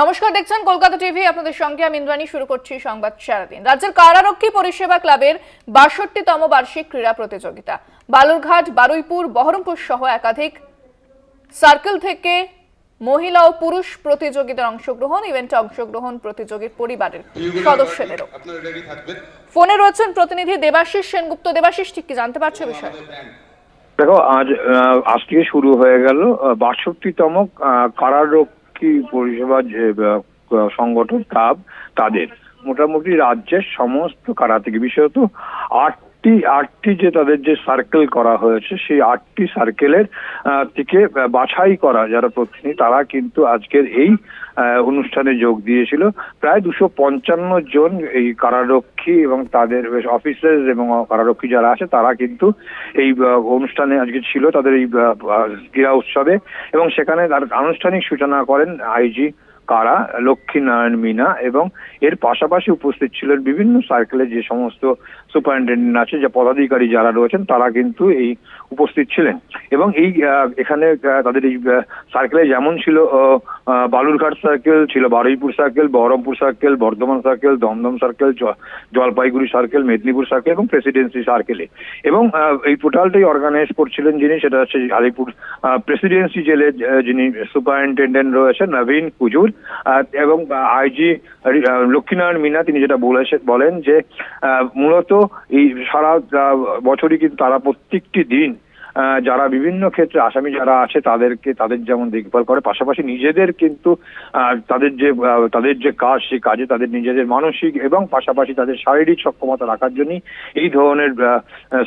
নমস্কার, দেখছেন কলকাতা টিভি। আপনাদের সঙ্গে আমি ইন্দ্রাণী, শুরু করছি সংবাদ সারাদিন। রাজ্যের কারারক্ষী পরিষেবা ক্লাবের বাষট্টিতম বার্ষিক ক্রীড়া প্রতিযোগিতা। বালুরঘাট, বারুইপুর, বহরমপুর সহ একাধিক সার্কেল থেকে মহিলা ও পুরুষ প্রতিযোগিতার অংশগ্রহণ, ইভেন্টে অংশগ্রহণ প্রতিযোগীর পরিবারের থাকবেন ফোনে রয়েছেন প্রতিনিধি দেবাশিস সেনগুপ্ত। দেবাশিস, ঠিক কি জানতে পারছ বিষয়? দেখো, আজ আজকে শুরু হয়ে গেল বাষট্টিতম কারারক্ষী পরিষেবা যে সংগঠন ক্লাব তাদের। মোটামুটি রাজ্যের সমস্ত কারা থেকে বিশেষত আটটি আটটি যে তাদের যে সার্কেল করা হয়েছে, সেই আটটি সার্কেলের থেকে বাছাই করা যারা প্রতিনিধি, তারা কিন্তু আজকের এই অনুষ্ঠানে যোগ দিয়েছিল। প্রায় দুশো পঞ্চান্ন জন এই কারারক্ষী এবং তাদের অফিসার এবং কারারক্ষী যারা আছে, তারা কিন্তু এই অনুষ্ঠানে আজকে ছিল তাদের এই ক্রীড়া উৎসবে। এবং সেখানে তার আনুষ্ঠানিক সূচনা করেন আইজি কারা, লক্ষ্মীনারায়ণ মিনা এবং এর পাশাপাশি উপস্থিত ছিলেন বিভিন্ন সার্কেলের যে সমস্ত সুপারিনটেন্ডেন্ট আছে, যে পদাধিকারী যারা রয়েছেন, তারা কিন্তু এই উপস্থিত ছিলেন। এবং এই এখানে তাদের এই সার্কেলে যেমন ছিল বালুরঘাট সার্কেল ছিল Baruipur circle Berhampore circle Bardhaman circle Dumdum circle Jalpaiguri circle Medinipur circle এবং প্রেসিডেন্সি সার্কেলে এবং এই পোর্টালটাই অর্গানাইজ করছিলেন যিনি, সেটা হচ্ছে আলিপুর প্রেসিডেন্সি জেলের যিনি সুপারিনটেন্ডেন্ট রয়েছেন, নবীন কুজুর। এবং আইজি লক্ষ্মীনারায়ণ মিনা তিনি যেটা বলেছেন বলেন যে মূলত এই সারা বছরই কিন্তু তারা প্রত্যেকটি দিন যারা বিভিন্ন ক্ষেত্রে আসামি যারা আছে, তাদেরকে, তাদের যেমন দেখভাল করে, পাশাপাশি নিজেদের কিন্তু তাদের যে তাদের যে কাজ, সেই কাজে তাদের নিজেদের মানসিক এবং পাশাপাশি তাদের শারীরিক সক্ষমতা রাখার জন্যই এই ধরনের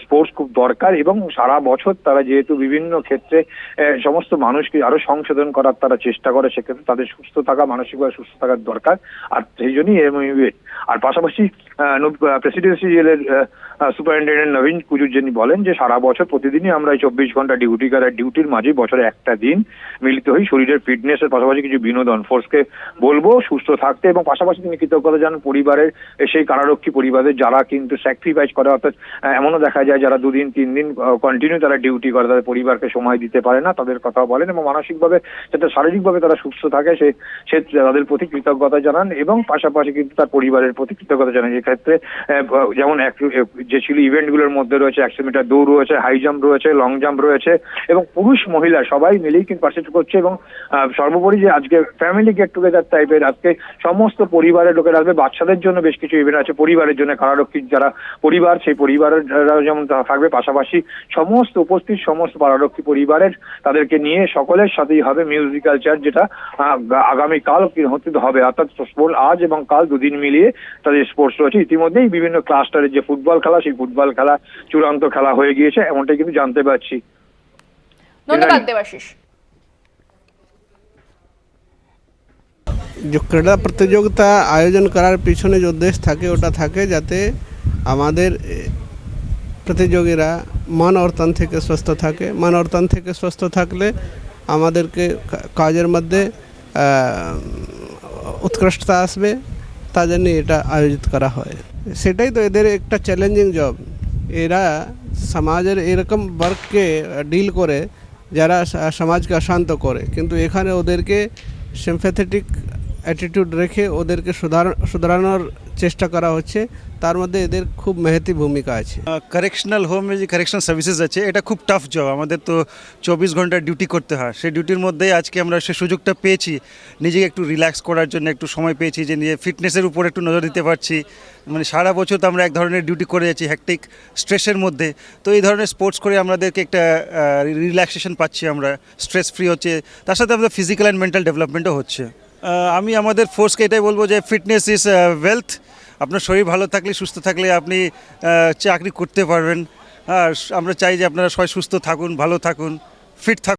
স্পোর্টস খুব দরকার এবং সারা বছর তারা যেহেতু বিভিন্ন ক্ষেত্রে সমস্ত মানুষকে আরও সংশোধন করার তারা চেষ্টা করে, সেক্ষেত্রে তাদের সুস্থ থাকা, মানসিকভাবে সুস্থ থাকার দরকার। আর সেই জন্যই এম আর পাশাপাশি প্রেসিডেন্সি জেলের সুপারিনটেন্ডেন্ট নবীন কুজুর যিনি বলেন যে সারা বছর প্রতিদিনই আমরা এই চব্বিশ ঘণ্টা ডিউটি করার ডিউটির মাঝে বছরে একটা দিন মিলিত হই। শরীরের ফিটনেসের পাশাপাশি কিছু বিনোদন ফোর্সকে বলব, সুস্থ থাকতে এবং পাশাপাশি তিনি কৃতজ্ঞতা জানান পরিবারের সেই কারারক্ষী পরিবারের যারা কিন্তু স্যাক্রিফাইস করে। অর্থাৎ এমনও দেখা যায় যারা দুদিন, তিন দিন কন্টিনিউ তারা ডিউটি করে, তাদের পরিবারকে সময় দিতে পারে না, তাদের কথা বলেন এবং মানসিকভাবে যাতে শারীরিকভাবে তারা সুস্থ থাকে, সে সে তাদের প্রতি কৃতজ্ঞতা জানান এবং পাশাপাশি কিন্তু তার পরিবারের প্রতি কৃতজ্ঞতা জানান। এক্ষেত্রে যেমন যে ছিল ইভেন্টগুলোর মধ্যে রয়েছে, একশো মিটার দৌড় রয়েছে হাই জাম্প রয়েছে লং জাম্প রয়েছে এবং পুরুষ মহিলা সবাই মিলেই কিন্তু পার্টিসিপেট করছে এবং সর্বোপরি যে আজকে ফ্যামিলি গেট টুগেদার টাইপের আজকে সমস্ত পরিবারের লোকেরা আসবে। বাচ্চাদের জন্য বেশ কিছু ইভেন্ট আছে, পরিবারের জন্য কারারক্ষীর যারা পরিবার, সেই পরিবারের যেমন থাকবে, পাশাপাশি সমস্ত উপস্থিত, সমস্ত কারারক্ষী পরিবারের তাদেরকে নিয়ে সকলের সাথেই হবে মিউজিক্যাল চেয়ার যেটা আগামীকাল হতে হবে। অর্থাৎ আজ এবং কাল দুদিন মিলিয়ে তাদের স্পোর্টস রয়েছে। ইতিমধ্যেই বিভিন্ন ক্লাস্টারের যে ফুটবল খেলা সেই ফুটবল খেলা চূড়ান্ত খেলা হয়ে গিয়েছে এমনটাই কিন্তু জানতে পারছি। ধন্যবাদ যে ক্রীড়া প্রতিযোগিতা আয়োজন করার পিছনে যে উদ্দেশ্য থাকে ওটা থাকে যাতে আমাদের প্রতিযোগীরা মন অর্তন থেকে সুস্থ থাকে। মন অর্তন থেকে সুস্থ থাকলে আমাদেরকে কাজের মধ্যে উৎকৃষ্টতা আসবে। তা জন্য এটা আয়োজিত করা হয়। সেটাই তো এদের একটা চ্যালেঞ্জিং জব এরা সমাজের এরকম ওয়ার্ককে ডিল করে, যারা সমাজকে অশান্ত করে। কিন্তু এখানে ওদেরকে সিম্প্যাথেটিক অ্যাটিটিউড রেখে ওদেরকে সুধার শুধরানোর চেষ্টা করা হচ্ছে। তার মধ্যে এদের খুব মেহেতি ভূমিকা আছে। কারেকশনাল হোমে যে কারেকশনাল সার্ভিসেস আছে, এটা খুব টাফ জব আমাদের তো চব্বিশ ঘণ্টা ডিউটি করতে হয়। সেই ডিউটির মধ্যেই আজকে আমরা সে সুযোগটা পেয়েছি। নিজেকে একটু রিল্যাক্স করার জন্য একটু সময় পেয়েছি, যে নিজে ফিটনেসের উপর একটু নজর দিতে পারছি। মানে সারা বছর তো আমরা এক ধরনের ডিউটি করে যাচ্ছি হ্যাকটিক স্ট্রেসের মধ্যে। তো এই ধরনের স্পোর্টস করে আমাদেরকে একটা রিল্যাক্সেশন পাচ্ছি আমরা। স্ট্রেস ফ্রি হচ্ছে। তার সাথে আমাদের ফিজিক্যাল অ্যান্ড মেন্টাল ডেভেলপমেন্টও হচ্ছে। আমি আমাদের ফোর্সকে এটাই বলব যে ফিটনেস ইজ ওয়েলথ আপনার শরীর ভালো থাকলে, সুস্থ থাকলে আপনি চাকরি করতে পারবেন। আমরা চাই যে আপনারা সবাই সুস্থ থাকুন, ভালো থাকুন ফিট থাকুন।